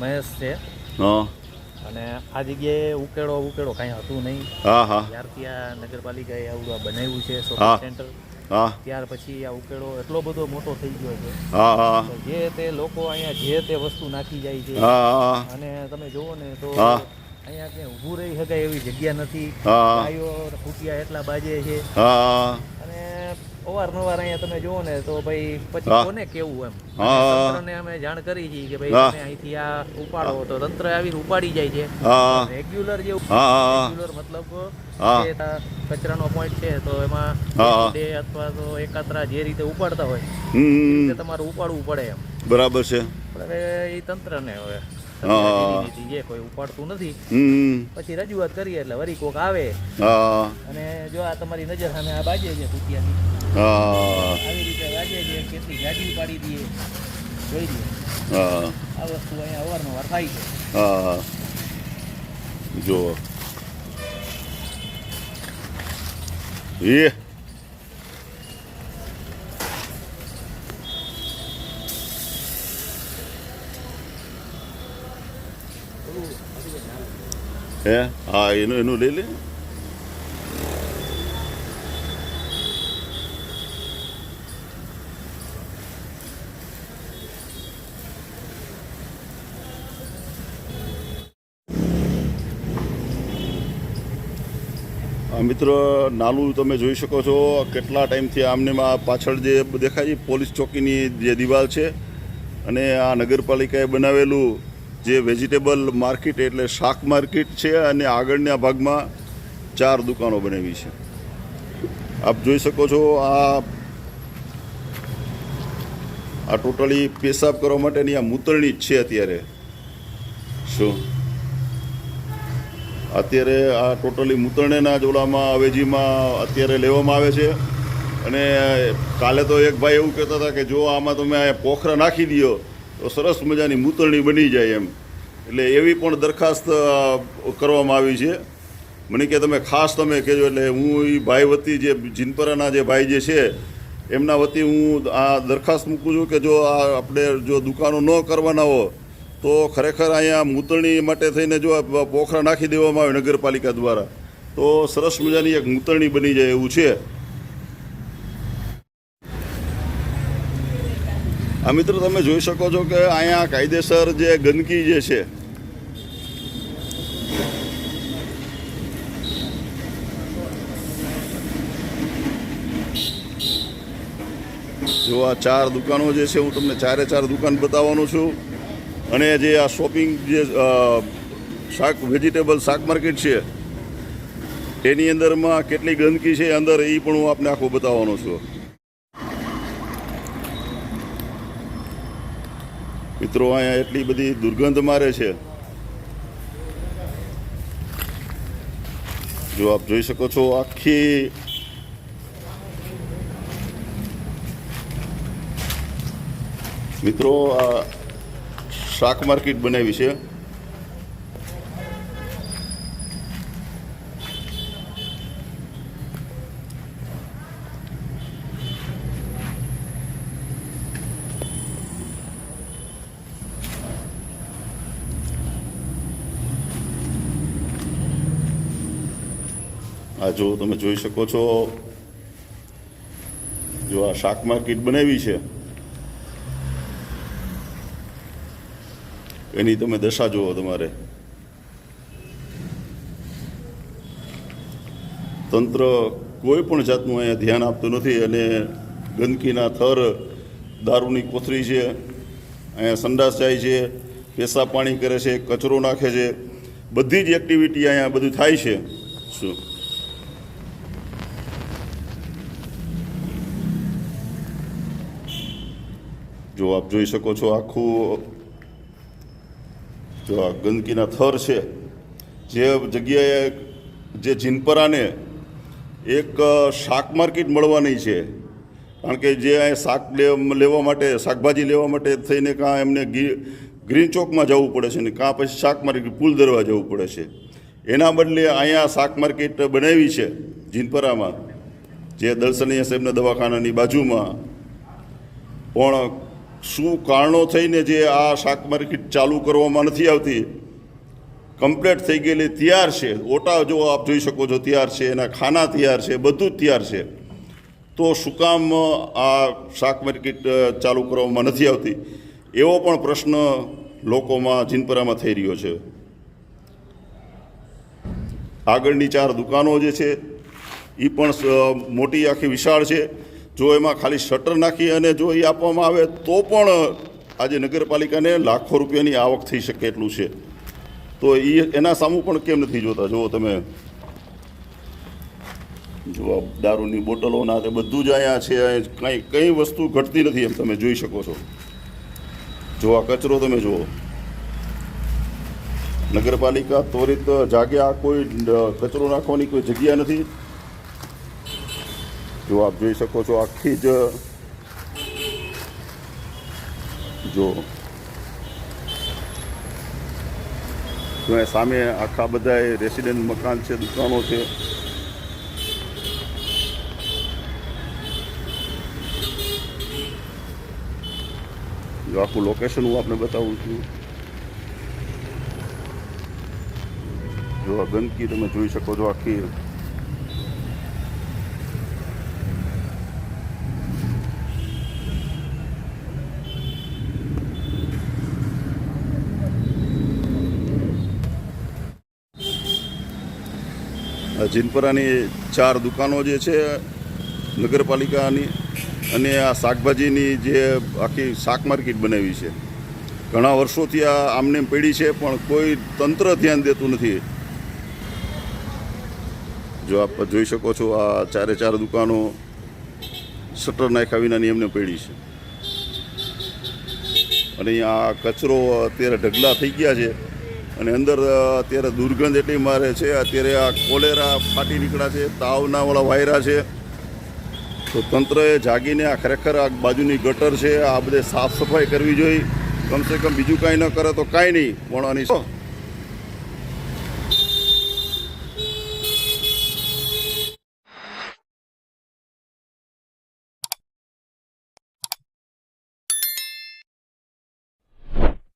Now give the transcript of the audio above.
મહેશ છે. હા. અને આ જગ્યાએ ઉકેડો ઉકેડો કાંઈ હતું નહીં. હા હા. ત્યારથી આ નગરપાલિકાએ આવું આ બનાવ્યું છે. શોપિંગ સેન્ટર હા. ત્યાર પછી આ ઉકેડો એટલો બધો મોટો થઈ ગયો છે. હા હા. જે તે લોકો અહીંયા જે તે વસ્તુ નાખી જાય છે. હા અને તમે જુઓ ને તો. અહીંયા ક્યાંય ઊભું રહી શકાય એવી જગ્યા નથી. ગાયો ફૂટિયા એટલા બાજે છે. હા. અવારનવાર અહીંયા તમે જુઓ ને તો ભાઈ પછી કોને કેવું એમ. તંત્રને અમે જાણ કરી છે કે ભાઈ તમે અહીંથી આ ઉપાડો તો તંત્ર આવી ઉપાડી જાય છે. રેગ્યુલર જે રેગ્યુલર મતલબ કચરાનો પોઈન્ટ છે તો એમાં બે અથવા તો એકાત્રા જે રીતે ઉપાડતા હોય તે તમારે ઉપાડવું પડે એમ. બરાબર છે. એ તંત્રને હવે. જે કોઈ ઉપાડતું નથી પછી રજૂઆત કરીએ એટલે વરી કોક આવે. અને જો આ તમારી નજર સામે આ બાજે છે કુટિયાની આવી રીતે વાગે છે કેટલી ગાડી ઉપાડી દઈએ. જોઈ દઈએ આ વસ્તુ અહીંયા અવારનવાર થાય છે. જો એ હે હા એનું એનું લઈ લે મિત્રો, નાલું તમે જોઈ શકો છો. કેટલા ટાઈમથી આમને આ પાછળ જે દેખાય છે, પોલીસ ચોકીની જે દિવાલ છે, અને આ નગરપાલિકાએ બનાવેલું જે વેજીટેબલ માર્કેટ એટલે શાક માર્કેટ છે અને આગળના ભાગમાં ચાર દુકાનો બનાવી છે. આપ જોઈ શકો છો આ આ ટોટલી પેશાબ કરવા માટેની આ મૂતરણી જ છે અત્યારે. શું? અત્યારે આ ટોટલી મૂતરણેના જોડામાં અવેજીમાં અત્યારે લેવામાં આવે છે. અને કાલે તો એક ભાઈ એવું કહેતા હતા કે જો આમાં તમે પોખરા નાખી દો તો સરસ મજાની મૂતરણી બની જાય એમ. એટલે એવી પણ દરખાસ્ત કરવામાં આવી છે. મને કે તમે ખાસ તમે કહેજો, એટલે હું એ ભાઈ વતી જે, જીનપરાના જે ભાઈ જે છે, એમના વતી હું આ દરખાસ્ત મૂકું છું કે જો આ આપણે જો દુકાનો ન કરવાના હો, તો ખરેખર અહીંયા મૂતરણી માટે થઈને જો પોખરા નાખી દેવામાં આવે નગરપાલિકા દ્વારા. તો સરસ મજાની એક મૂતરણી બની જાય એવું છે. આ મિત્રો, તમે જોઈ શકો છો કે અહીંયા કાયદેસર જે ગંદકી જે છે, જો આ ચાર દુકાનો જે છે, હું તમને ચારે ચાર દુકાન બતાવવાનો છું. અને જે આ શોપિંગ જે શાક વેજીટેબલ શાક માર્કેટ છે, એની અંદરમાં કેટલી ગંદકી છે અંદર એ પણ હું આપને આખું બતાવવાનો છું. મિત્રો, અહીંયા એટલી બધી દુર્ગંધ મારે છે. જો આપ જોઈ શકો છો, આખી મિત્રો, આ શાક માર્કેટ બનાવી છે. આ જો તમે જોઈ શકો છો, જો આ શાક માર્કેટ બનાવી છે, એની તમે દશા જુઓ તમારે. તંત્ર કોઈ પણ જાતનું અહીંયા ધ્યાન આપતું નથી અને ગંદકીના થર, દારૂની કોથળી છે, અહીંયા સંડાસ જાય છે પેશાબ પાણી કરે છે, કચરો નાખે છે, બધી જ એક્ટિવિટી અહીંયા બધું થાય છે. શું? જો આપ જોઈ શકો છો આખું, જો આ ગંદકીના થર છે, જે જગ્યાએ, જે જીનપરાને એક શાક માર્કેટ મળવાની છે. કારણ કે જે અહીં શાક લેવા માટે, શાકભાજી લેવા માટે થઈને કાં એમને ગ્રીન ચોકમાં જવું પડે છે ને કાં પછી શાક માર્કેટ પુલ દરવા જવું પડે છે. એના બદલે અહીંયા શાક માર્કેટ બનાવી છે જીનપરામાં, જે દર્શનીય સાહેબના દવાખાનાની બાજુમાં. પણ શું કારણો થઈને જે આ શાક માર્કેટ ચાલુ કરવામાં નથી આવતી? કમ્પ્લેટ થઈ ગયેલી તૈયાર છે. ઓટા જો આપ જોઈ શકો છો, તૈયાર છે, એના ખાના તૈયાર છે, બધું જ તૈયાર છે. તો શું કામ આ શાક માર્કેટ ચાલુ કરવામાં નથી આવતી? એવો પણ પ્રશ્ન લોકોમાં જીનપરામાં થઈ રહ્યો છે. આગળની ચાર દુકાનો જે છે એ પણ મોટી આખી વિશાળ છે. જો એમાં ખાલી શટર નાખી અને જો એ આપવામાં આવે તો પણ આજે નગરપાલિકાને લાખો રૂપિયાની આવક થઈ શકે એટલું છે. તો એ એના સામું પણ કેમ નથી જોતા? જુઓ તમે. જો દારૂની બોટલોના તે બધું જ અહીંયા છે. કંઈ કંઈ વસ્તુ ઘટતી નથી એમ તમે જોઈ શકો છો. જો આ કચરો તમે જુઓ. નગરપાલિકા ત્વરિત જાગ્યા કોઈ કચરો નાખવાની કોઈ જગ્યા નથી. જો આપ જોઈ શકો છો આખી જ જો સામે આખા બધા રેસિડેન્ટ મકાન છે, દુકાનો છે. જો આખું લોકેશન હું આપને બતાવું છું. જો આ ગંદકી તમે જોઈ શકો છો આખી. જીનપરાની ચાર દુકાનો જે છે, નગરપાલિકાની અને આ શાકભાજીની જે આખી શાક માર્કેટ બનાવી છે. ઘણા વર્ષોથી આ આમને પડી છે, પણ કોઈ તંત્ર ધ્યાન દેતું નથી. જો આપ જોઈ શકો છો, આ ચારે ચાર દુકાનો શટર નાખ્યા વિનાની એમને પડી છે. અને અહીંયા આ કચરો અત્યારે ઢગલા થઈ ગયા છે. અને અંદર અત્યારે દુર્ગંધ એટલી મારે છે, અત્યારે આ કોલેરા ફાટી નીકળ્યા છે તાવના વાળા વાયરા છે. તો તંત્રએ જાગીને આ ખરેખર આ બાજુની ગટર છે, આ બધે સાફ સફાઈ કરવી જોઈએ. કમસે કમ બીજું કાંઈ ન કરે તો કાંઈ નહીં. પણ આની